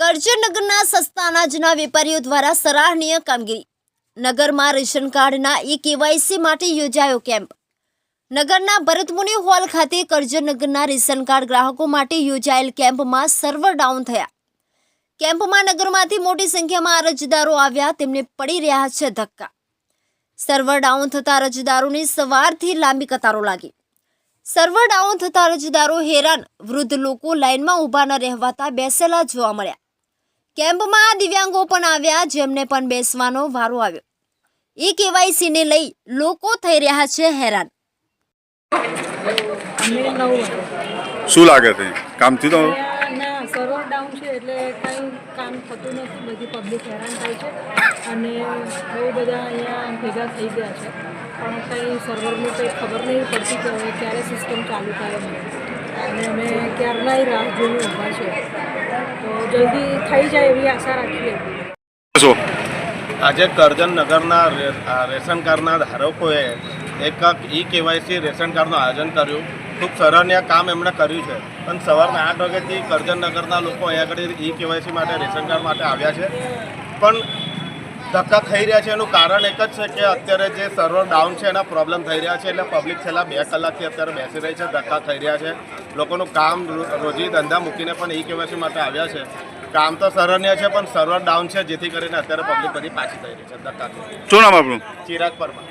કરજણનગરના સસ્તા અનાજના વેપારીઓ દ્વારા સરાહનીય કામગીરી. નગરમાં રેશન કાર્ડના ઈ કેવાયસી માટે યોજાયો કેમ્પ. નગરના ભરતમુનિ હોલ ખાતે કરજણનગરના રેશન કાર્ડ ગ્રાહકો માટે યોજાયેલ કેમ્પમાં સર્વર ડાઉન થયા. કેમ્પમાં નગરમાંથી મોટી સંખ્યામાં અરજદારો આવ્યા, તેમને પડી રહ્યા છે ધક્કા. સર્વર ડાઉન થતા અરજદારોની સવારથી લાંબી કતારો લાગી. સર્વર ડાઉન થતા અરજદારો હેરાન, વૃદ્ધ લોકો લાઇનમાં ઊભા ન રહેવાતા બેસેલા જોવા મળ્યા. કેમ્પમાં દિવ્યાંગો પણ આવ્યા જેમને પણ બેસવાનો વારો આવ્યો. એ કેવાયસીને લઈ લોકો થઈ રહ્યા છે હેરાન. શું લાગે છે? કામથી તો ના સર્વર ડાઉન છે એટલે કંઈ કામ થતું નથી બધી પબ્લિક હેરાન થાય છે. અને બહુ બધા અહીંયા ભેગા થઈ ગયા છે. પણ કંઈ સર્વરનું કંઈ ખબર નહીં પડતી કે હવે ક્યારે સિસ્ટમ ચાલુ થાય અને અમે ક્યારના રાહ જોઈને ઊભા છે તો જલ્દી થઈ જાય એવી આશા રાખીએ. આજે કરજણ નગરના રે- રેશન કાર્ડના ધારકોએ એક ઈ કેવાયસી રેશન કાર્ડનું આયોજન કર્યું. ખૂબ સરાહનીય કામ એમણે કર્યું છે. પણ સવારના આઠ વાગ્યાથી કરજણ નગરના લોકો અહીંયા આગળ ઈ કેવાયસી માટે રેશન કાર્ડ માટે આવ્યા છે. પણ ધક્કા ખાઈ રહ્યા છે. એનું કારણ એક જ છે કે અત્યારે જે સર્વર ડાઉન છે એના પ્રોબ્લેમ થઈ રહ્યા છે. એટલે પબ્લિક છેલ્લા બે કલાકથી અત્યારે બેસી રહી છે. ધક્કા થઈ રહ્યા છે. લોકોનું કામ રોજી ધંધા મૂકીને પણ ઈ કેવાયસી માટે આવ્યા છે. કામ તો સરાહનીય છે પણ સર્વર ડાઉન છે જેથી કરીને અત્યારે પબ્લિક બધી પાછી થઈ રહી છે. ધક્કા શું નામ આપણું ચિરાગ પરમાર.